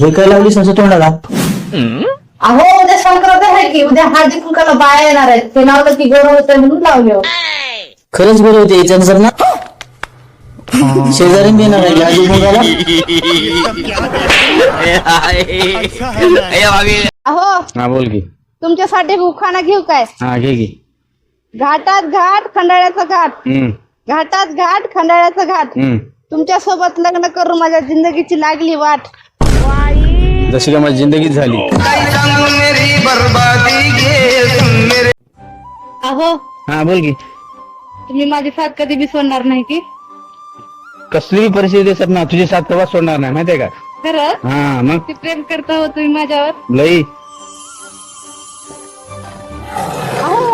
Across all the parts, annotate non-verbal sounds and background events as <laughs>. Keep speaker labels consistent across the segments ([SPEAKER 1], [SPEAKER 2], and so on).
[SPEAKER 1] हे काय लावलीस असं तोंडाला?
[SPEAKER 2] अहो उद्या संक्रांत आहे की उद्या हळदी कुंकाला बाया येणार आहेत. ते लावलं की गौरव होतं म्हणून लावले हो.
[SPEAKER 1] खरंच बरं होते याच्यानं सर ना? शेजारी मी येणार आहे आधी मुलाला
[SPEAKER 2] अहो
[SPEAKER 3] हा बोल की.
[SPEAKER 2] तुमच्यासाठी उखाणा घेऊ काय?
[SPEAKER 3] हा घे की.
[SPEAKER 2] घाटात घाट खंडाळ्याचा घाट.
[SPEAKER 3] हम्म.
[SPEAKER 2] घाटात घाट खंडाळ्याचा घाट.
[SPEAKER 3] हम्म.
[SPEAKER 2] तुमच्यासोबत लग्न करून माझ्या जिंदगीची लागली वाट.
[SPEAKER 3] जशी काय माझी जिंदगीच झाली.
[SPEAKER 2] अहो.
[SPEAKER 3] हा बोल की.
[SPEAKER 2] तुम्ही माझी साथ कधी बी सोडणार नाही की?
[SPEAKER 3] कसली परिस्थिती असत ना तुझी साथ तेव्हा सोडणार नाही माहितीये का?
[SPEAKER 2] खरं?
[SPEAKER 3] हा मग?
[SPEAKER 2] ते प्रेम करता हो तुम्ही माझ्यावर?
[SPEAKER 3] लई.
[SPEAKER 2] अहो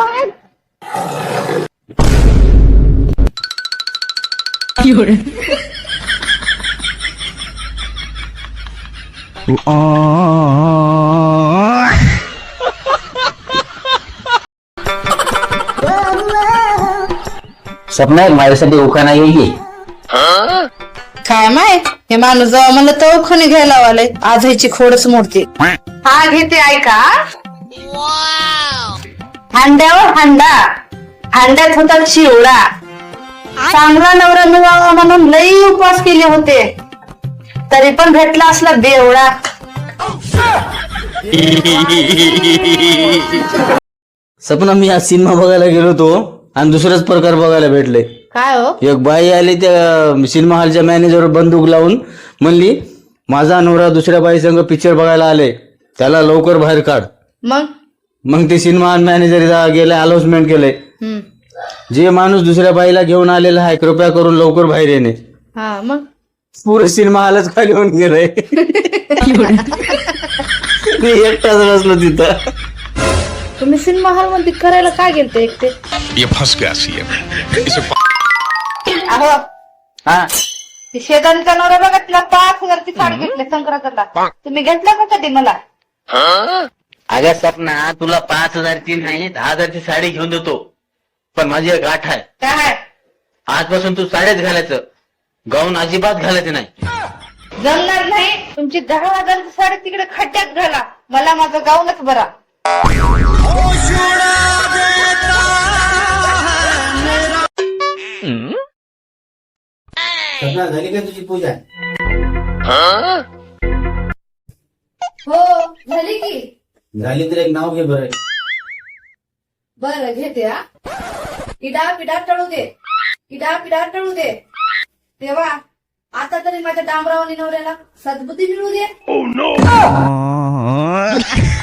[SPEAKER 1] सपना माझ्यासाठी उखाणा येईल
[SPEAKER 2] काय माय हे माणूस जेव्हा मला तर उखाणे घ्यायला लावलंय आज ह्याची खोडच मोडते. हा घेते ऐका. हांड्यावर हांडा. हांड्यात होता चिवडा. चांगला नवरा मिळावा म्हणून लई उपवास केले होते. तरी पण भेटला असला बेवडा.
[SPEAKER 1] सपना मी आज सिनेमा बघायला गेलो होतो आणि दुसराच प्रकार बघायला भेटले.
[SPEAKER 2] काय हो?
[SPEAKER 1] एक बाई आली त्या सिनेमा हॉलच्या मॅनेजरवर बंदूक लावून म्हणली माझा नवरा दुसऱ्या बाई संग पिक्चर बघायला आले. त्याला लवकर बाहेर काढ.
[SPEAKER 2] मग?
[SPEAKER 1] मग ते सिनेमा हॉल मॅनेजर गेले अनाउन्समेंट केले.
[SPEAKER 2] हम्म.
[SPEAKER 1] जे माणूस दुसऱ्या बाईला घेऊन आलेला आहे कृपया करून लवकर बाहेर येणे.
[SPEAKER 2] हा मग?
[SPEAKER 1] पुरे सिनेमा हॉलच खाली होऊन गेलंय मी एकटाच बसलो तिथं.
[SPEAKER 2] तुम्ही सिनेमा हॉलमध्ये करायला काय गेलते एकटे?
[SPEAKER 4] ये फंस गया सीएम. इसे
[SPEAKER 2] अहो
[SPEAKER 1] हा?
[SPEAKER 2] ती शेजारीचा नवरा बघा तिला पाच हजारची साडी घेतली संक्रांतला. तुम्ही घेतला का कधी मला?
[SPEAKER 1] अगं सपना तुला पाच हजारची नाही दहा हजारची साडी घेऊन देतो. पण माझी एक गाठ आहे.
[SPEAKER 2] काय?
[SPEAKER 1] आजपासून तू साड्याच घालायचं. गाऊन अजिबात घालायचं नाही.
[SPEAKER 2] जमणार नाही. तुमची दहा हजारची साडी तिकडे खड्ड्यात घाला. मला माझं गाऊनच बरा
[SPEAKER 1] झाली का तुझी पूजा?
[SPEAKER 2] हो झाली की?
[SPEAKER 1] झाली तर एक नाव घे बरं.
[SPEAKER 2] बर घेते हा. किडा पिडा टळू दे. किडा पिडा टळू दे. तेव्हा आता तरी माझ्या डांबरावणी नवऱ्याला सद्बुद्धी मिळू दे. Oh, <laughs> ah.